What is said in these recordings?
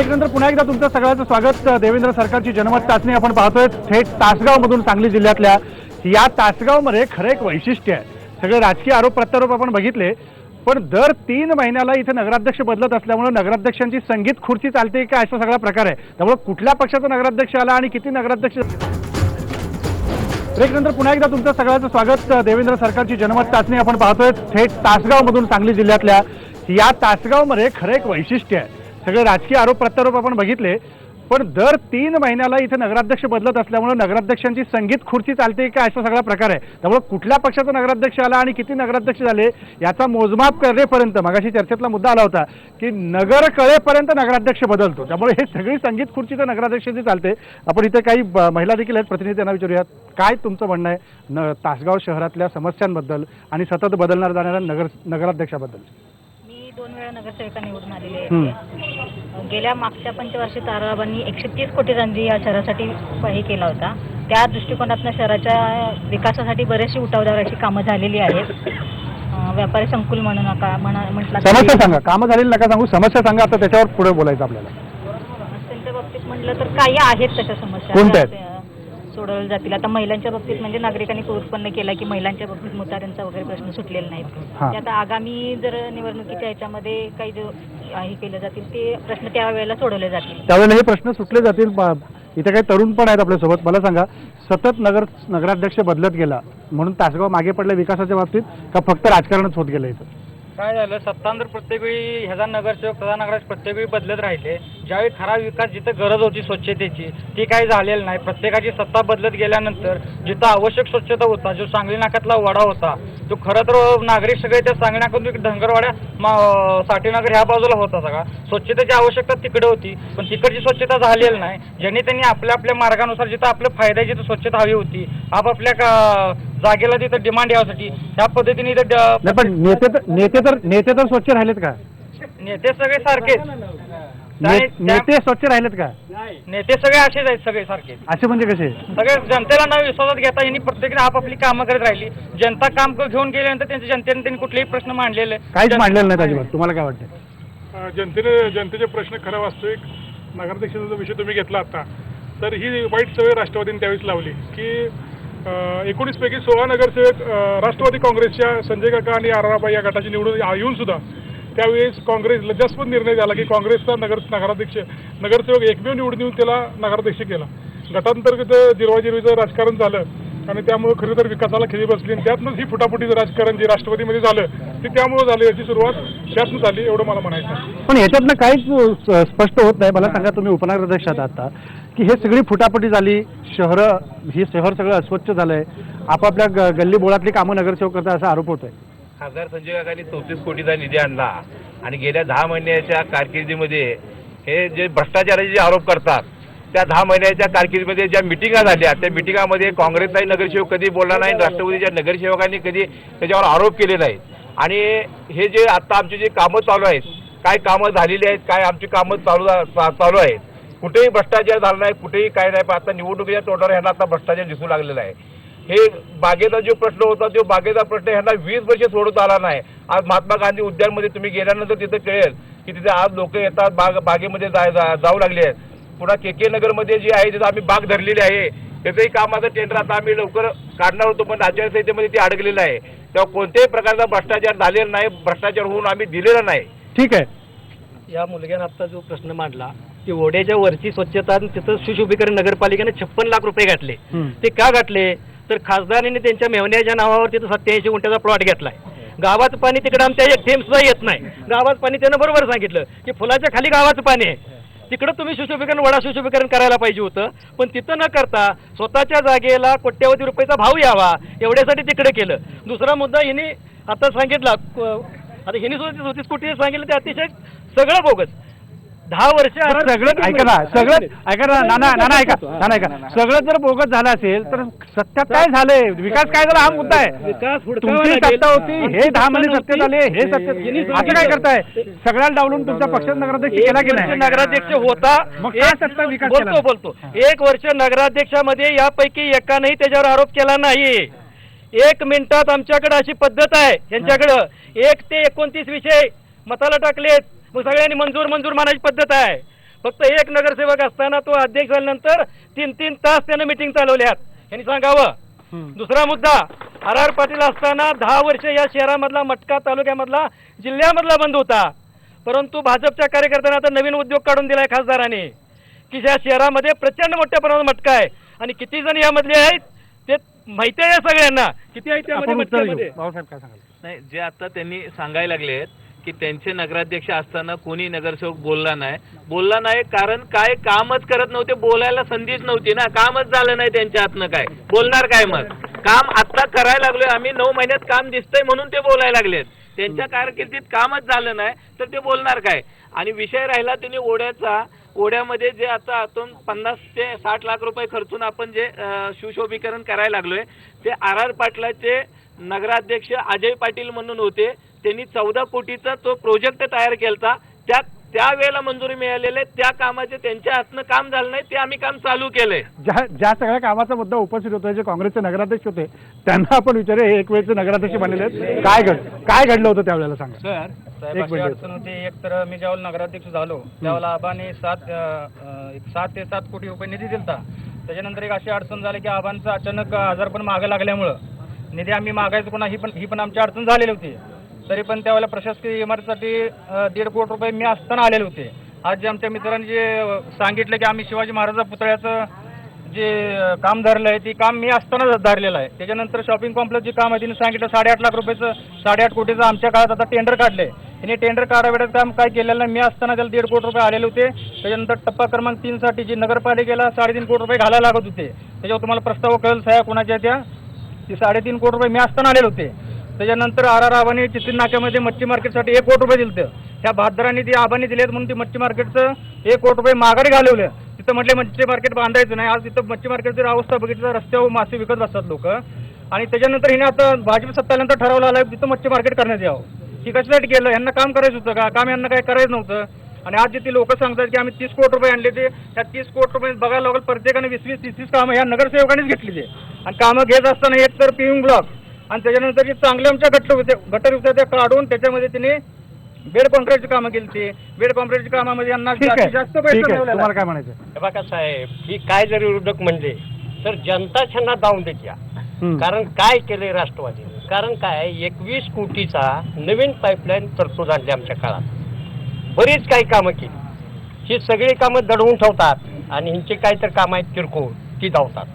Break नंतर पुन्हा एकदा तुमचं सगळ्यांचं स्वागत. देवेंद्र सरकारची जनमत चाचणी आपण पाहतोय. थेट तासगावमधून सांगली जिल्ह्यातल्या या तासगावमध्ये खरं एक वैशिष्ट्य आहे. सगळे राजकीय आरोप प्रत्यारोप आपण बघितले. पण दर तीन महिन्याला इथे नगराध्यक्ष बदलत असल्यामुळे नगराध्यक्षांची संगीत खुर्ची चालते का असा सगळा प्रकार आहे. त्यामुळे कुठल्या पक्षाचा नगराध्यक्ष आला आणि किती नगराध्यक्ष ब्रेक नंतर पुन्हा एकदा तुमचं सगळ्यांचं स्वागत. देवेंद्र सरकारची जनमत चाचणी आपण पाहतोय. थेट तासगावमधून सांगली जिल्ह्यातल्या या तासगावमध्ये खरं एक वैशिष्ट्य आहे. सगळे राजकीय आरोप प्रत्यारोप आपण बघितले पण दर तीन महिन्याला इथे नगराध्यक्ष बदलत असल्यामुळे नगराध्यक्षांची संगीत खुर्ची चालते का असा सगळा प्रकार आहे. त्यामुळे कुठल्या पक्षाचा नगराध्यक्ष आला आणि किती नगराध्यक्ष झाले याचा मोजमाप करेपर्यंत मगाशी चर्चेतला मुद्दा आला होता की नगर कळेपर्यंत नगराध्यक्ष बदलतो. त्यामुळे हे सगळी संगीत खुर्ची तर नगराध्यक्षांची चालते. आपण इथे काही महिला देखील आहेत प्रतिनिधी त्यांना विचारूयात. काय तुमचं म्हणणं आहे न तासगाव शहरातल्या समस्यांबद्दल आणि सतत बदलणार जाणाऱ्या नगर नगराध्यक्षाबद्दल? दोन वेळा नगरसेविका निवडून आलेले. आहे. गेल्या मागच्या पंचवार्षिक ताराबांनी एकशे तीस कोटी रंजी या शहरासाठी हे केला होता. त्या दृष्टिकोनातून शहराच्या विकासासाठी बरेचशी उठावदार अशी कामं झालेली आहेत. व्यापारी संकुल म्हणू नका म्हणा म्हटलं समस्या सांगा. कामं झालेली नका सांगू. समस्या सांगा. आता त्याच्यावर पुढे बोलायचं आपल्याला. त्यांच्या बाबतीत म्हटलं तर काही आहेत तशा समस्या. कोणत्या आहेत? त्या सोडवल्या जातील. आता महिलांच्या बाबतीत म्हणजे नागरिकांनी उत्पन्न केला की महिलांच्या बाबतीत मुताऱ्यांचा वगैरे प्रश्न सुटलेले नाहीत हां. ते आता आगामी जर निवडणुकीच्या ह्याच्यामध्ये काही जो हे केले जातील ते प्रश्न त्यावेळेला सोडवले जातील. त्यावेळेला हे प्रश्न सुटले जातील. इथे काही तरुण पण आहेत आपल्यासोबत. मला सांगा सतत नगर नगराध्यक्ष बदलत गेला म्हणून तासगाव मागे पडल्या विकासाच्या बाबतीत का फक्त राजकारणच होत गेलं इथं? काय झालं सत्तांतर प्रत्येक वेळी ह्याचा नगरसेवक तसा नगराध्यक्ष प्रत्येक वेळी बदलत राहिले. ज्यावेळी खरा विकास जिथं गरज होती स्वच्छतेची ती काही झालेली नाही. प्रत्येकाची सत्ता बदलत गेल्यानंतर जिथं आवश्यक स्वच्छता होता जो सांगली नाक्यातला वडा होता तो खरं तर नागरिक सगळे त्या सांगली नाकातून धनगरवाड्या मा- साठीनगर ह्या बाजूला होता सगळा स्वच्छतेची आवश्यकता तिकडे होती पण तिकडची स्वच्छता झालेली नाही. ज्यांनी त्यांनी आपल्या आपल्या मार्गानुसार जिथं आपलं फायदा जिथं स्वच्छता हवी होती. आपापल्या का जागेला तिथं डिमांड यासाठी. ह्या पद्धतीने इथं ड- नाही पण नेते तर नेते तर नेते तर स्वच्छ राहिलेत का? नेते सगळे सारखेच. ने- त्या- नेते स्वच्छ राहिलेत का? नेते सगळे असेच आहेत सगळे सारखे असे म्हणजे कसे? सगळे जनतेला न विश्वासात घेता यांनी प्रत्येकाने आपापली कामं करत राहिली. जनता काम क- घेऊन गेल्यानंतर त्यांच्या जनतेने त्यांनी कुठलेही प्रश्न मांडलेले काहीच मांडलेलं नाही अजिबात. तुम्हाला काय वाटतं अ, जनतेने जनतेचे प्रश्न खरा वास्तविक नगराध्यक्षाचा जो विषय तुम्ही घेतला आता तर ही वाईट सवय राष्ट्रवादीने त्यावेळेस लावली की एकोणीसपैकी सोळा नगरसेवक राष्ट्रवादी काँग्रेसच्या संजय काका आणि आराबाई या गटाची निवडून येऊन सुद्धा त्यावेळेस काँग्रेस लज्जास्पद निर्णय झाला की काँग्रेसचा नगर नगराध्यक्ष नगरसेवक एकमेव निवडून येऊन त्याला नगराध्यक्ष केला. गटांतर्गत जिरवाजिरवीचं राजकारण झालं. आणि त्यामुळे खरं तर विकासाला खिळी बसली आणि त्यातनंच ही फुटाफुटीचं राजकारण जे राष्ट्रवादीमध्ये झालं ते त्यामुळे झालं याची सुरुवात त्यातनं झाली एवढं मला म्हणायचं. पण याच्यातनं काहीच स्पष्ट होत नाही. मला सांगा तुम्ही उपनगराध्यक्ष आहात आता की हे सगळी फुटाफुटी झाली शहर हे शहर सगळं अस्वच्छ झालंय. आपापल्या ग- गल्ली बोळातली कामं नगरसेवक करता असा आरोप होतोय. खासदार संजय काकांनी चौतीस कोटीचा निधी आणला आणि गेल्या दहा महिन्याच्या कारकिर्दीमध्ये हे जे भ्रष्टाचाराचे जे आरोप करतात त्या दहा महिन्याच्या कारकिर्दीमध्ये ज्या मिटिंगा झाल्या त्या मिटिंगामध्ये काँग्रेसचाही नगरसेवक कधी बोलला नाही राष्ट्रवादीच्या नगरसेवकांनी कधी त्याच्यावर आरोप केले नाहीत. आणि हे जे आता आमची जे कामं चालू आहेत काय कामं झालेली आहेत काय आमची कामं चालू चालू आहेत कुठेही भ्रष्टाचार झाला नाही कुठेही काय नाही पण आता निवडणुकीच्या तोंडावर ह्यांना आता भ्रष्टाचार दिसू लागलेला आहे. हे बागेचा जो प्रश्न होता तो बागेचा प्रश्न ह्यांना वीस वर्ष सोडत आला नाही. आज महात्मा गांधी उद्यानमध्ये तुम्ही गेल्यानंतर तिथं कळेल की तिथे आज लोक येतात बाग बागेमध्ये जाय जाऊ लागले आहेत. पुन्हा के के नगरमध्ये जे आहे तिथं आम्ही बाग धरलेली आहे त्याचंही कामाचं टेंडर आता आम्ही लवकर काढणार होतो पण आचारसंहितेमध्ये ते अडकलेलं आहे. तेव्हा कोणत्याही प्रकारचा भ्रष्टाचार झालेला नाही भ्रष्टाचार होऊन आम्ही दिलेला नाही. ठीक आहे. या मुलग्यानं आता जो प्रश्न मांडला की ओढ्याच्या वरची स्वच्छता आणि तिथं सुशोभीकरण नगरपालिकेने छप्पन लाख रुपये घातले. ते का घातले? तर खासदारांनी त्यांच्या मेवण्याच्या नावावर तिथं सत्याऐंशी गुंठ्याचा प्लॉट घेतलाय. गावाचं पाणी तिकडे आमच्या एक थेंब सुद्धा येत नाही. गावाचं पाणी त्यानं बरोबर सांगितलं की फुलाच्या खाली गावाचं पाणी आहे. तिकडं तुम्ही सुशोभीकरण वडा सुशोभीकरण करायला पाहिजे होतं. पण तिथं न करता स्वतःच्या जागेला कोट्यवधी रुपयाचा भाव यावा एवढ्यासाठी तिकडे केलं. दुसरा मुद्दा हिने आता सांगितला आता हिने सुद्धा होती कुठे सांगितलं ते अतिशय सगळं बोगस. दहा वर्ष सगळं ऐका ना सगळं ऐका ना नाना नाना ऐका नाना ऐका. सगळं जर बोगस झालं असेल तर सत्यात काय झालंय? विकास काय झाला? हा मुद्दा आहे. विकास तुमची. सत्ता होती हे दहा महिने सत्ता सत्तेत आले हे सत्तेत यांनी असं काय करताय? सगळ्याला डावलून तुमच्या पक्षात नगराध्यक्ष केला की नाही? नगराध्यक्ष होता. मग काय सत्ता विकास? बोलतो बोलतो. एक वर्ष नगराध्यक्षामध्ये यापैकी एकानंही त्याच्यावर आरोप केला नाही. एक मिनिटात आमच्याकडे अशी पद्धत आहे यांच्याकडं एक ते एकोणतीस विषय मताला टाकलेत. मग सगळ्यांनी मंजूर मंजूर मानायची पद्धत आहे. फक्त एक नगरसेवक असताना तो अध्यक्ष झाल्यानंतर तीन तीन तास त्यानं मिटिंग चालवल्यात. यांनी सांगावं. दुसरा मुद्दा आर आर पाटील असताना दहा वर्ष या शहरामधला मटका तालुक्यामधला जिल्ह्यामधला बंद होता. परंतु भाजपच्या कार्यकर्त्यांना आता नवीन उद्योग काढून दिलाय खासदारांनी. की या शहरामध्ये प्रचंड मोठ्या प्रमाणात मटका आहे. आणि किती जण यामधले आहेत ते माहिती आहे सगळ्यांना. किती आहेत त्यामध्ये नाही जे आता त्यांनी सांगायला लागलेत की त्यांचे नगराध्यक्ष असताना कोणी नगरसेवक बोलला नाही. बोलला नाही कारण काय कामच करत नव्हते बोलायला संधीच नव्हती ना. कामच झालं नाही त्यांच्या हातनं काय. बोलणार काय मग? काम आत्ता करायला लागलोय. आम्ही नऊ महिन्यात काम दिसतंय म्हणून ते बोलायला लागलेत. त्यांच्या कारकिर्दीत कामच झालं नाही तर ते बोलणार काय? आणि विषय राहिला त्यांनी ओढ्याचा. ओढ्यामध्ये जे आता आपण पन्नास ते साठ लाख रुपये खर्चून आपण जे सुशोभीकरण करायला लागलोय ते आर आर पाटलाचे नगराध्यक्ष अजय पाटील म्हणून होते. त्यांनी चौदा कोटीचा तो प्रोजेक्ट तयार केलता. त्या त्यावेळेला मंजुरी मिळालेले त्या कामाचे त्यांच्या हातनं काम झालं नाही ते आम्ही काम चालू केलंय. ज्या ज्या सगळ्या कामाचा मुद्दा उपस्थित होता जे काँग्रेसचे नगराध्यक्ष होते त्यांना आपण विचारू हे एक वेळचे नगराध्यक्ष बनलेले आहेत. काय घड काय घडलं होतं त्यावेळेला सांगा. सर साहेब अशी. अडचण होती. एक तर मी ज्यावेळेला नगराध्यक्ष झालो त्यावेळेला आबाने सात अं, अं, एक सात ते सात कोटी रुपये निधी दिलता. त्याच्यानंतर एक अशी अडचण झाली की आबांचं अचानक आजार पण मागं लागल्यामुळं निधी आम्ही मागायचो पुन्हा ही पण ही पण आमची अडचण झालेली होती. तरी पण त्यावेळेला प्रशासकीय इमारतीसाठी दीड कोटी रुपये मी असताना आलेले होते. आज जे आमच्या मित्रांनी जे सांगितलं की आम्ही शिवाजी महाराजा पुतळ्याचं जे काम धरलं आहे ते काम मी असताना धरलेलं आहे. त्याच्यानंतर शॉपिंग कॉम्प्लेक्स जे काम आहे तिने सांगितलं साडेआठ लाख रुपयाचं साडेआठ कोटीचं आमच्या काळात आता टेंडर काढले तिने टेंडर काढावेळेस काम काय केलेलं नाही. मी असताना त्याला दीड कोटी रुपये आलेले होते. त्याच्यानंतर टप्पा क्रमांक तीनसाठी जी नगरपालिकेला साडेतीन कोटी रुपये घालायला लागत होते. त्याच्यावर तुम्हाला प्रस्ताव कळेल सह्या कोणाच्या त्या. ती साडेतीन कोटी रुपये मी असताना आलेले होते. त्याच्यानंतर आर आर आबाने चित्तीन नाक्यामध्ये मच्छी मार्केटसाठी एक कोटी रुपये दिलं त्या भादरांनी ती आबाने दिलेत म्हणून ती मच्छी मार्केटचं एक कोटी रुपये माघारी घालवलं. तिथं म्हटले मच्छी मार्केट बांधायचं नाही. आज तिथं मच्छी मार्केटची अवस्था बघितलं रस्त्यावर मासे विकत बसतात लोक. आणि त्याच्यानंतर हिने आता भाजप सत्ता आल्यानंतर ठरवलं आलं तिथं मच्छी मार्केट करण्यात यावं. ही कशासाठी केलं? यांना काम करायचं होतं का? काम यांना काय करायचं नव्हतं. आणि आज जे ती लोक सांगतात की आम्ही तीस कोटी रुपये आणले ते त्या तीस कोटी रुपये बघायला लागेल प्रत्येकाने वीस वीस तीस तीस कामं ह्या नगरसेवकांनीच घेतलेली आणि कामं घेत असताना एक तर पिऊन ब्लॉक आणि त्याच्यानंतर जे चांगले आमच्या गटर होते गटर होत्या त्या काढून त्याच्यामध्ये तिने बेड कॉन्क्रीटची कामं केली ती बेड कॉन्क्रीटच्या कामामध्ये यांना ठीक आहे. जास्तीत जास्त पैसा ठीक आहे. मिळवलेला तुम्हाला आहे. काय म्हणायचं हे बघा साहेब ही काय जर विरोधक म्हणले तर जनता त्यांना दावून देत्या. हम्म. कारण काय केलंय राष्ट्रवादीने कारण काय? एकवीस कोटीचा नवीन पाईपलाईन तरतूद आणली आमच्या काळात. बरीच काही कामं केली. ही सगळी कामं दडवून ठेवतात आणि ह्यांची काय तर कामं आहेत किरकोळ ती धावतात.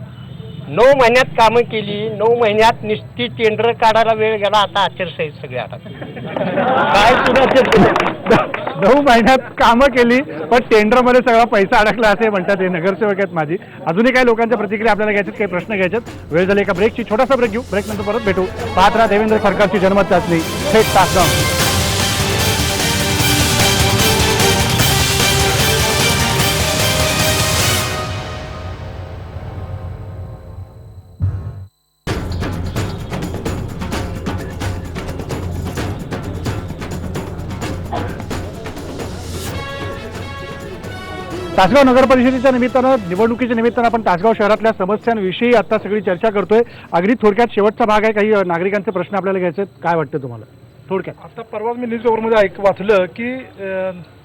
नऊ महिन्यात कामं केली नऊ महिन्यात निस्ती टेंडर काढायला वेळ गेला आता आचारसंहित सगळे आता. काय सुद्धा नऊ महिन्यात कामं केली पण टेंडरमध्ये सगळा पैसा अडकला असे म्हणतात हे नगरसेवक आहेत माझी अजूनही काही लोकांच्या प्रतिक्रिया आपल्याला घ्यायच्यात काही प्रश्न घ्यायच्यात. वेळ झाली एका ब्रेकची छोटासा ब्रेक घेऊ. ब्रेक नंतर परत भेटू. पात्रा देवेंद्र सरकारची जन्मचाचणी थेट तासगाव. तासगाव नगर परिषदेच्या निमित्तानं निवडणुकीच्या निमित्तानं आपण तासगाव शहरातल्या समस्यांविषयी आता सगळी चर्चा करतोय. अगदी थोडक्यात शेवटचा भाग आहे काही नागरिकांचे प्रश्न आपल्याला घ्यायचे. काय वाटतं तुम्हाला? थोडक्यात. आता परवाच मी न्यूज पेपरमध्ये ऐक वाचलं की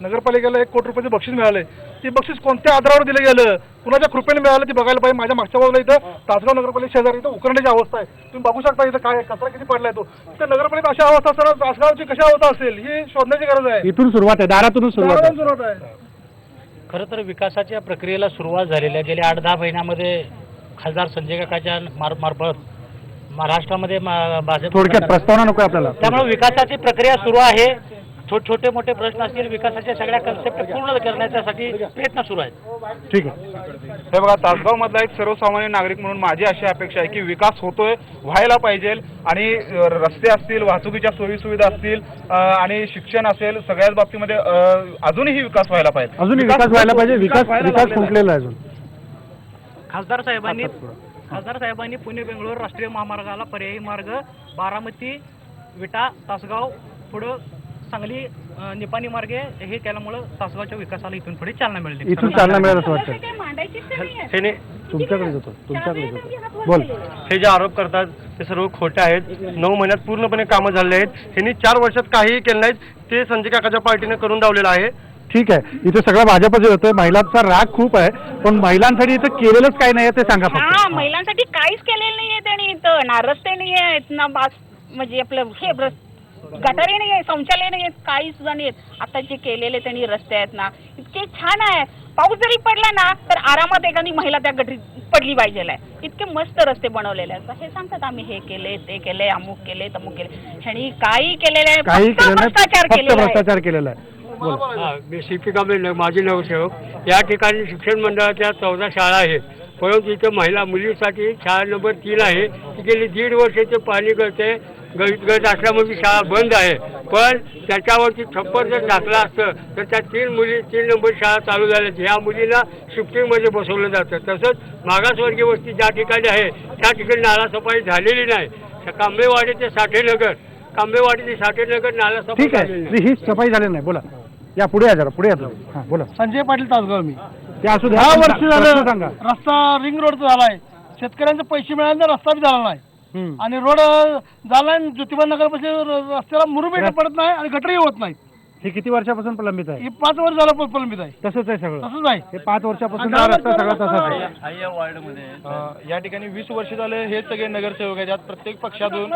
नगरपालिकेला एक कोटी रुपयाचं बक्षीस मिळालंय. ते बक्षीस कोणत्या आधारावर दिलं गेलं? कुणाच्या कृपेने मिळालं ते बघायला पाहिजे. माझ्या मागच्या बाजूला इथं तासगाव नगरपालिका शेजारी इथं उकरण्याची अवस्था आहे. तुम्ही बघू शकता इथं काय कचरा किती पडलाय तो. इथं नगरपालिका अशी अवस्था असताना तासगावची कशी अवस्था असेल ही शोधण्याची गरज आहे. इथून सुरुवात आहे दारातूनच सुरुवात आहे. दारातून सुरुवात आहे. खरं तर विकासाच्या प्रक्रियेला सुरुवात झालेली आहे. गेल्या आठ दहा महिन्यामध्ये खासदार संजय काकाच्या मार मार्फत महाराष्ट्रामध्ये मा- भाजप थोडक्यात प्रस्तावना नको आपल्याला. त्यामुळे विकासाची प्रक्रिया सुरू आहे. छो- छोटे मोठे प्रश्न असतील विकासाच्या सगळ्या कन्सेप्ट पूर्ण करण्यासाठी प्रयत्न सुरू आहेत. ठीक आहे. हे बघा तासगाव मधला एक सर्वसामान्य नागरिक म्हणून माझी अशी अपेक्षा आहे की विकास होतोय व्हायला पाहिजे आणि रस्ते असतील वाहतुकीच्या सोयी सुविधा असतील आणि शिक्षण असेल सगळ्याच बाबतीमध्ये अजूनही विकास व्हायला पाहिजे. अजूनही विकास व्हायला पाहिजे विकास विकास आहे. अजून. खासदार साहेबांनी खासदार साहेबांनी पुणे बेंगलोर राष्ट्रीय महामार्गाला पर्यायी मार्ग बारामती विटा तासगाव पुढं सांगली अं, निपाणी मार्गे हे केल्यामुळं तासगावच्या विकासाला इथून पुढे चालना मिळेल. इथून चालना मिळेल असं वाटतं. हे तुमच्याकडे जातो तुमच्याकडे जातो. बोल. हे जे आरोप करतात ते सर्व खोटे आहेत. नऊ महिन्यात पूर्णपणे कामं झाले आहेत. त्यांनी चार वर्षात काहीही केलं नाहीत. ते संजय काकाच्या पार्टीने करून दावलेलं आहे. ठीक आहे. इथे सगळं भाजपचं होतं. महिलांचा राग खूप आहे. पण महिलांसाठी इथं केलेलंच काही नाही ते सांगा फक्त. हा महिलांसाठी काहीच केलेलं नाहीये त्यांनी इथं. ना रस्ते नाही आहेत ना बास म्हणजे आपलं हे गटारी नाही आहे शौचालय नाही आहेत काही सुद्धा नाही. आहेत आता जे केलेले त्यांनी रस्ते आहेत ना इतके छान आहे. पाऊस जरी पडला ना तर आरामात एखादी महिला त्या गटरीत पडली पाहिजे इतके मस्त रस्ते बनवलेले आहेत. हे सांगतात आम्ही हे केले ते केले अमुक केले तमुक केले. ह्यांनी काही केलेलं आहे काही फक्त केलं नाही भ्रष्टाचार फक्त केलेला आहे. भ्रष्टाचार केलेला आहे. बोला. हा मी शिपिका बेन- माजी नगरसेवक. या ठिकाणी शिक्षण मंडळाच्या चौदा शाळा आहेत. परंतु इथं महिला मुलींसाठी शाळा नंबर तीन आहे. ती गेली दीड वर्षाचे पाणी गळते गळीत गळत असल्यामुळे ती शाळा बंद आहे. पण त्याच्यावरती छप्पर जर टाकलं असतं तर त्या तीन मुली तीन नंबर शाळा चालू झाल्या ह्या मुलीला शिफ्टिंगमध्ये बसवलं जातं. तसंच मागासवर्गीय वस्ती ज्या ठिकाणी आहे त्या ठिकाणी नालासफाई झालेली नाही. कांबेवाडी ते साठेनगर कांबेवाडी ते साठेनगर नालासफाई ठीक आहे. ही सफाई झाली नाही. बोला. या पुढे या जरा पुढे या हां बोला. संजय पाटील तासगाव मी. ते असू दहा वर्ष झालं सांगा. रस्ता रिंग रोडचा झालाय. शेतकऱ्यांचे पैसे मिळाले रस्ता बी झाला नाही. हम्म. आणि रोड आणि ज्योतिबा नगर रस्त्याला मुरुबी पडत नाही आणि गटरही होत नाही हे किती वर्षापासून प्रलंबित आहे? हे पाच वर्ष झालं प- प्रलंबित आहे. तसंच आहे सगळं? तसंच आहे हे पाच वर्षापासून हा रस्ता सगळा तसाच आहे. या वार्डमध्ये. या ठिकाणी वीस वर्ष झाले हेच सगळे नगरसेवक आहेत. यात प्रत्येक पक्षातून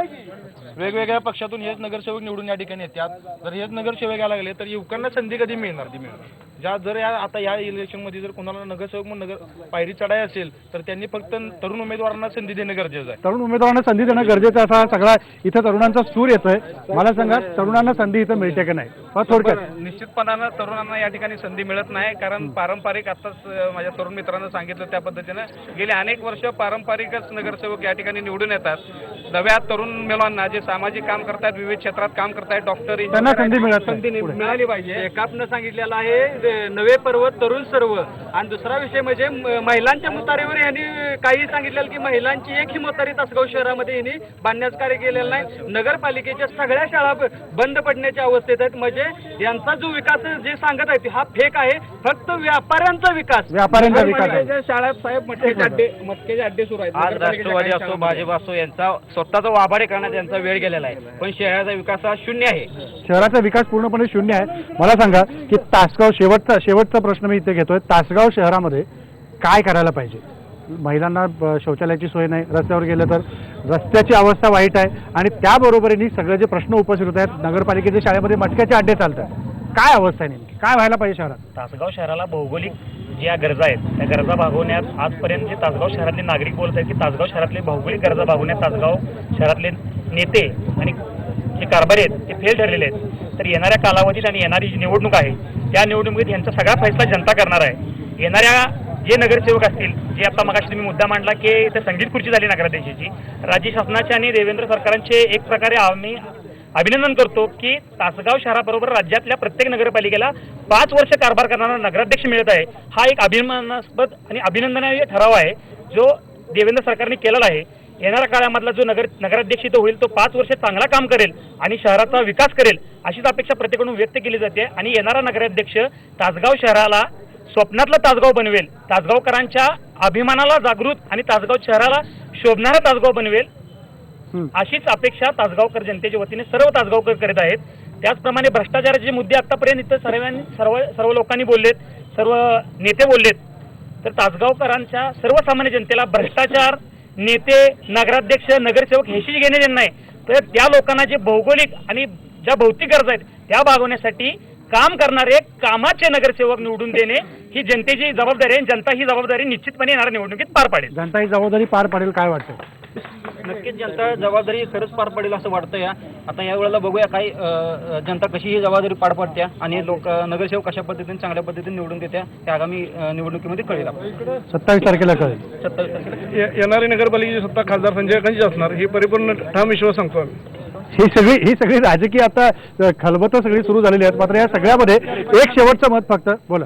वेगवेगळ्या पक्षातून हेच नगरसेवक निवडून या ठिकाणी येतात. जर हेच नगरसेवक यायला लागले तर युवकांना संधी कधी मिळणार? ती मिळणार ज्या जर या आता या इलेक्शनमध्ये जर कोणाला नगरसेवक म्हणून नगर पायरी चढाई असेल तर त्यांनी फक्त तरुण उमेदवारांना संधी देणं गरजेचं आहे. तरुण उमेदवारांना संधी देणं गरजेचं आहे. असा सगळा इथं तरुणांचा सूर येतोय. मला सांगा तरुणांना संधी इथं मिळते की नाही? हा थोडक्यात. निश्चितपणानं तरुणांना या ठिकाणी संधी मिळत नाही कारण पारंपरिक आताच माझ्या तरुण मित्रांनं सांगितलं त्या पद्धतीनं. गेले अनेक वर्ष पारंपरिकच नगरसेवक या ठिकाणी निवडून येतात. नव्या तरुण मुलांना जे सामाजिक काम करतायत विविध क्षेत्रात काम करतायत डॉक्टर त्यांना संधी मिळत. संधी. मिळाली पाहिजे. एकापनं सांगितलेलं आहे नवे पर्व तरुण सर्व. आणि दुसरा विषय म्हणजे महिलांच्या मुतारीवर यांनी काही सांगितलेलं की महिलांची एक ही मुतारी तासगाव शहरामध्ये यांनी बांधण्याचं कार्य केलेलं नाही. नगरपालिकेच्या सगळ्या शाळा बंद पडण्याच्या अवस्थेत आहेत. म्हणजे यांचा जो विकास जे सांगत आहेत हा फेक आहे. फक्त व्यापाऱ्यांचा विकास. व्यापाऱ्यांचा विकास आहे. नगरपालिकेच्या शाळेत साहेब मटकेचे अड्डे मटकेचे अड्डे सुरू आहेत. आज नगरपालिकेच्या राष्ट्रवादी काही असो शाळांमध्ये. भाजप असो यांचा स्वतःचा वाभाडे करण्यात यांचा वेळ गेलेला आहे. पण शहराचा विकास हा शून्य आहे. शहराचा विकास पूर्णपणे शून्य आहे. मला सांगा की तासगाव शेवटचा शेवटचा प्रश्न मी इथे घेतोय. तासगाव शहरामध्ये काय करायला पाहिजे? महिलांना शौचालयाची सोय नाही रस्त्यावर गेलं तर रस्त्याची अवस्था वाईट आहे. आणि त्याबरोबरीने सगळे जे प्रश्न उपस्थित होत आहेत नगरपालिकेच्या शाळेमध्ये मटक्याचे अड्डे चालतात. काय अवस्था आहे नेमकी? काय व्हायला पाहिजे शहरात? तासगाव शहराला भौगोलिक ज्या गरजा आहेत त्या गरजा भागवण्यात आजपर्यंत जे तासगाव शहरातले नागरिक बोलत आहेत की तासगाव शहरातले भौगोलिक गरजा भागवण्यात तासगाव शहरातले नेते आणि जे कारभारी आहेत ते फेल ठरलेले आहेत. तर येणाऱ्या कालावधीत आणि येणारी जी निवडणूक आहे त्या निवडणुकीत यांचा सगळा फैसला जनता करणार आहे. येणाऱ्या जे नगरसेवक असतील जे आता मगाशी तुम्ही मुद्दा मांडला की इथं संगीत खुर्ची झाली नगराध्यक्षाची राज्य शासनाचे आणि देवेंद्र सरकारांचे एक प्रकारे आम्ही अभिनंदन करतो की तासगाव शहराबरोबर राज्यातल्या प्रत्येक नगरपालिकेला पाच वर्ष कारभार करणारा नगराध्यक्ष मिळत आहे. हा एक अभिमानास्पद आणि अभिनंदनीय ठराव आहे जो देवेंद्र सरकारने केलेला आहे. येणाऱ्या काळामधला जो नगर नगराध्यक्ष इथं होईल तो पाच वर्ष चांगला काम करेल आणि शहराचा विकास करेल अशीच अपेक्षा प्रत्येकाकडून व्यक्त केली जाते. आणि येणारा नगराध्यक्ष तासगाव शहराला स्वप्नातलं तासगाव बनवेल. तासगावकरांच्या अभिमानाला जागृत आणि तासगाव शहराला शोभणारा तासगाव बनवेल. अशीच अपेक्षा तासगावकर जनतेच्या वतीने सर्व तासगावकर करीत आहेत. त्याचप्रमाणे भ्रष्टाचाराचे मुद्दे आतापर्यंत इथं सर्वांनी सर्व सर्व लोकांनी बोललेत. सर्व नेते बोललेत. तर तासगावकरांच्या सर्वसामान्य जनतेला भ्रष्टाचार नेते नगराध्यक्ष नगरसेवक ह्याशी घेणे नाही. तर त्या लोकांना जे भौगोलिक आणि ज्या भौतिक गरजा आहेत त्या भागवण्यासाठी काम करणारे कामाचे नगरसेवक निवडून देणे ही जनतेची जबाबदारी आहे जनता ही जबाबदारी निश्चितपणे येणाऱ्या निवडणुकीत पार पाडेल. जनता ही जबाबदारी पार पाडेल काय वाटतं? नक्कीच जनता जबाबदारी खरंच पार पडेल असं वाटतं या. आता या वेळेला बघूया काय अ, जनता कशी ही जबाबदारी पार पाडत्या आणि लोक नगरसेवक कशा पद्धतीने चांगल्या पद्धतीने निवडून देत्या ते आगामी अ, निवडणुकीमध्ये कळेल आपल्याला. सत्तावीस तारखेला कळेल. सत्तावीस तारखेला ये- येणारी नगरपालिकेची सत्ता खासदार संजय गांधी असणार. ही परिपूर्ण ठाम विश्वास सांगतो आम्ही. ही सगळी ही सगळी राजकीय आता खलबत खलबतं सगळी सुरू झालेली आहेत. मात्र या सगळ्यामध्ये एक शेवटचं मत फक्त. बोला.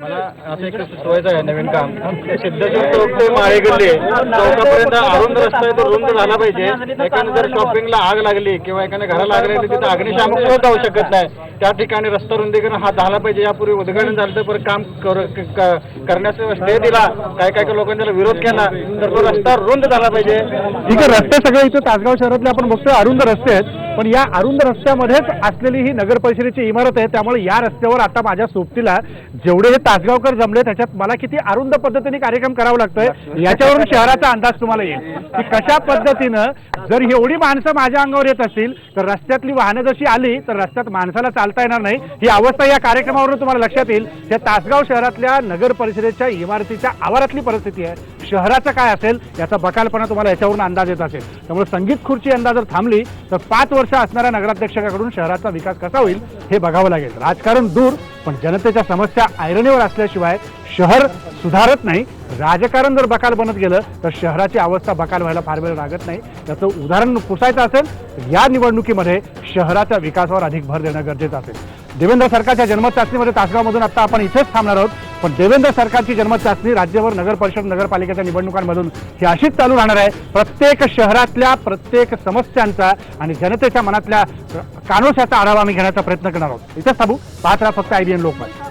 मला असं एक सुचवायचं आहे नवीन काम. सिद्धेश्वर चौक ते माळे गल्ली चौकापर्यंत अरुंद रस्ता आहे तो रुंद झाला पाहिजे. एखाद्या जर शॉपिंगला आग लागली किंवा एखाद्या घराला आग लागली तिथे अग्निशामक सुद्धा जाऊ शकत नाही. त्या ठिकाणी रस्ता रुंदीकरण हा झाला पाहिजे. यापूर्वी उद्घाटन झालं तर परत काम करण्यास क- स्टे दिला. काय काय काय लोकांनी त्याला विरोध केला. तर तो रस्ता रुंद झाला पाहिजे. ठीक आहे रस्ते सगळे इथं तासगाव शहरातले आपण बघतोय अरुंद रस्ते आहेत. पण या अरुंद रस्त्यामध्येच असलेली ही नगर परिषदेची इमारत आहे. त्यामुळे या रस्त्यावर आता माझ्या सोबतीला जेवढे हे तासगावकर जमले त्याच्यात मला किती अरुंद पद्धतीने कार्यक्रम करावा लागतोय याच्यावरून शहराचा अंदाज तुम्हाला येईल. की कशा पद्धतीनं जर एवढी माणसं माझ्या अंगावर येत असतील तर रस्त्यातली वाहनं जशी आली तर रस्त्यात माणसाला चालता येणार नाही. ही अवस्था या कार्यक्रमावरून तुम्हाला लक्षात येईल. या तासगाव शहरातल्या नगर परिषदेच्या इमारतीच्या आवारातली परिस्थिती आहे. शहराचं काय असेल याचा बकालपणा तुम्हाला याच्यावरून अंदाज येत असेल. त्यामुळे संगीत खुर्ची यंदा जर थांबली तर पाच वर्ष असणाऱ्या नगराध्यक्षाकडून शहराचा विकास कसा होईल हे बघावं लागेल. राजकारण दूर पण जनतेच्या समस्या ऐरणीवर असल्याशिवाय शहर सुधारत नाही. राजकारण जर बकाल बनत गेलं तर शहराची अवस्था बकाल व्हायला फार वेळ लागत नाही. याचं उदाहरण पुसायचं असेल या निवडणुकीमध्ये शहराच्या विकासावर अधिक भर देणं गरजेचं असेल. देवेंद्र सरकारच्या जन्मचाचणीमध्ये तासगावमधून आता आपण इथेच थांबणार आहोत. पण देवेंद्र सरकारची जन्मचाचणी राज्यभर नगर परिषद नगरपालिकेच्या निवडणुकांमधून ही अशीच चालू राहणार आहे. प्रत्येक शहरातल्या प्रत्येक समस्यांचा आणि जनतेच्या मनातल्या कानोशाचा आढावा आम्ही घेण्याचा प्रयत्न करणार आहोत. इथेच थांबू. पाहत राहा फक्त आयबीएन लोकमत.